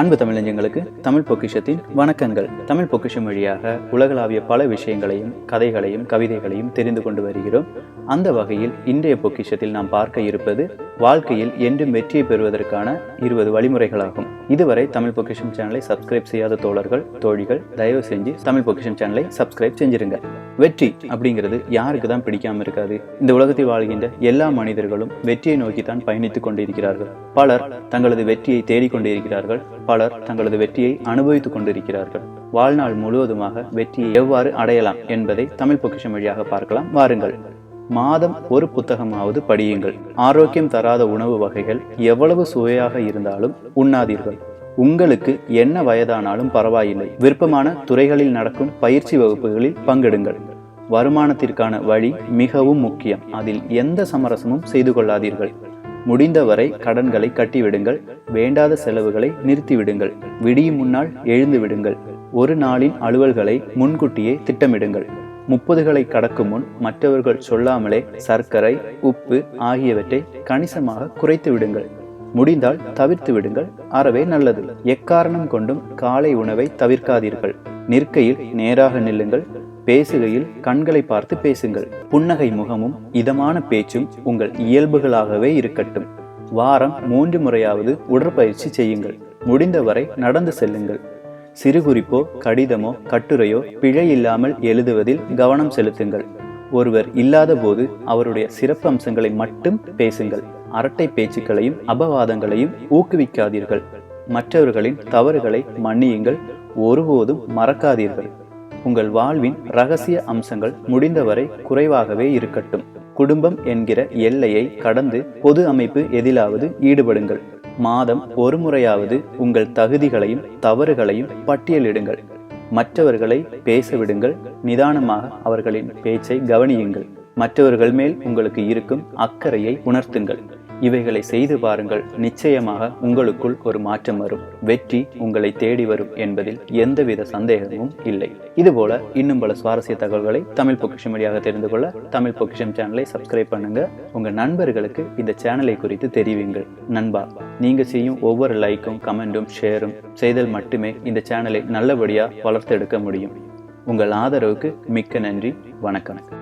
அன்பு தமிழஞ்சங்களுக்கு தமிழ் பொக்கிஷத்தின் வணக்கங்கள். தமிழ் பொக்கிஷம் வழியாக உலகளாவிய பல விஷயங்களையும் கதைகளையும் கவிதைகளையும் தெரிந்து கொண்டு வருகிறோம். அந்த வகையில் இன்றைய பொக்கிஷத்தில் நாம் பார்க்க இருப்பது வாழ்க்கையில் என்றும் வெற்றியை பெறுவதற்கான இருபது வழிமுறைகளாகும். இதுவரை தமிழ் பொக்கிஷம் சேனலை சப்ஸ்கிரைப் செய்யாத தோழர்கள் தோழிகள் தயவு செஞ்சு தமிழ் பொக்கிஷம் சேனலை சப்ஸ்கிரைப் செஞ்சிருங்க. வெற்றி அப்படிங்கிறது யாருக்கு தான் பிடிக்காம இருக்காது. இந்த உலகத்தில் வாழ்கின்ற எல்லா மனிதர்களும் வெற்றியை நோக்கி தான் பயணித்துக் கொண்டிருக்கிறார்கள். பலர் தங்களது வெற்றியை தேடிக்கொண்டிருக்கிறார்கள் பலர் தங்களது வெற்றியை அனுபவித்துக் கொண்டிருக்கிறார்கள். வாழ்நாள் முழுவதுமாக வெற்றியை எவ்வாறு அடையலாம் என்பதை தமிழ் பொக்கிஷம் வழியாக பார்க்கலாம். வாருங்கள். மாதம் ஒரு புத்தகமாவது படியுங்கள். ஆரோக்கியம் தராத உணவு வகைகள் எவ்வளவு சுவையாக இருந்தாலும் உண்ணாதீர்கள். உங்களுக்கு என்ன வயதானாலும் பரவாயில்லை. விருப்பமான துறைகளில் நடக்கும் பயிற்சி வகுப்புகளில் பங்கெடுங்கள். வருமானத்திற்கான வழி மிகவும் முக்கியம். அதில் எந்த சமரசமும் செய்து கொள்ளாதீர்கள். முடிந்தவரை கடன்களை கட்டிவிடுங்கள். வேண்டாத செலவுகளை நிறுத்திவிடுங்கள். விடியும் முன்னால் எழுந்து விடுங்கள். ஒரு நாளின் அலுவல்களை முன்கூட்டியே திட்டமிடுங்கள். முப்பதுகளை கடக்கும் முன் மற்றவர்கள் சொல்லாமலே சர்க்கரை உப்பு ஆகியவற்றை கணிசமாக குறைத்து விடுங்கள். முடிந்தால் தவிர்த்து விடுங்கள். அறவே நல்லது. எக்காரணம் கொண்டும் காலை உணவை தவிர்க்காதீர்கள். நிற்கையில் நேராக நில்லுங்கள். பேசுகையில் கண்களை பார்த்து பேசுங்கள். புன்னகை முகமும் இதமான பேச்சும் உங்கள் இயல்புகளாகவே இருக்கட்டும். வாரம் மூன்று முறையாவது உடற்பயிற்சி செய்யுங்கள். முடிந்தவரை நடந்து செல்லுங்கள். சிறுகுறிப்போ கடிதமோ கட்டுரையோ பிழை இல்லாமல் எழுதுவதில் கவனம் செலுத்துங்கள். ஒருவர் இல்லாத போது அவருடைய சிறப்பு அம்சங்களை மட்டும் பேசுங்கள். அரட்டை பேச்சுக்களையும் அபவாதங்களையும் ஊக்குவிக்காதீர்கள். மற்றவர்களின் தவறுகளை மன்னியுங்கள். ஒருபோதும் மறக்காதீர்கள். உங்கள் வாழ்வின் ரகசிய அம்சங்கள் முடிந்தவரை குறைவாகவே இருக்கட்டும். குடும்பம் என்கிற எல்லையை கடந்து பொது அமைப்பு எதிலாவது ஈடுபடுங்கள். மாதம் ஒரு முறையாவது உங்கள் தகுதிகளையும் தவறுகளையும் பட்டியலிடுங்கள். மற்றவர்களை பேச விடுங்கள் நிதானமாக அவர்களின் பேச்சை கவனியுங்கள். மற்றவர்கள் மேல் உங்களுக்கு இருக்கும் அக்கறையை உணர்த்துங்கள். இவைகளை செய்து பாருங்கள். நிச்சயமாக உங்களுக்குள் ஒரு மாற்றம் வரும். வெற்றி உங்களை தேடி வரும் என்பதில் எந்தவித சந்தேகமும் இல்லை. இதுபோல இன்னும் பல சுவாரஸ்ய தகவல்களை தமிழ் பொக்கிஷம் வழியாக தெரிந்து கொள்ள தமிழ் பொக்கிஷம் சேனலை சப்ஸ்கிரைப் பண்ணுங்க. உங்க நண்பர்களுக்கு இந்த சேனலை குறித்து தெரிவிங்கள். நண்பா நீங்க செய்யும் ஒவ்வொரு லைக்கும் கமெண்டும் ஷேரும் செய்தல் மட்டுமே இந்த சேனலை நல்லபடியா வளர்த்தெடுக்க முடியும். உங்கள் ஆதரவுக்கு மிக்க நன்றி. வணக்கம்.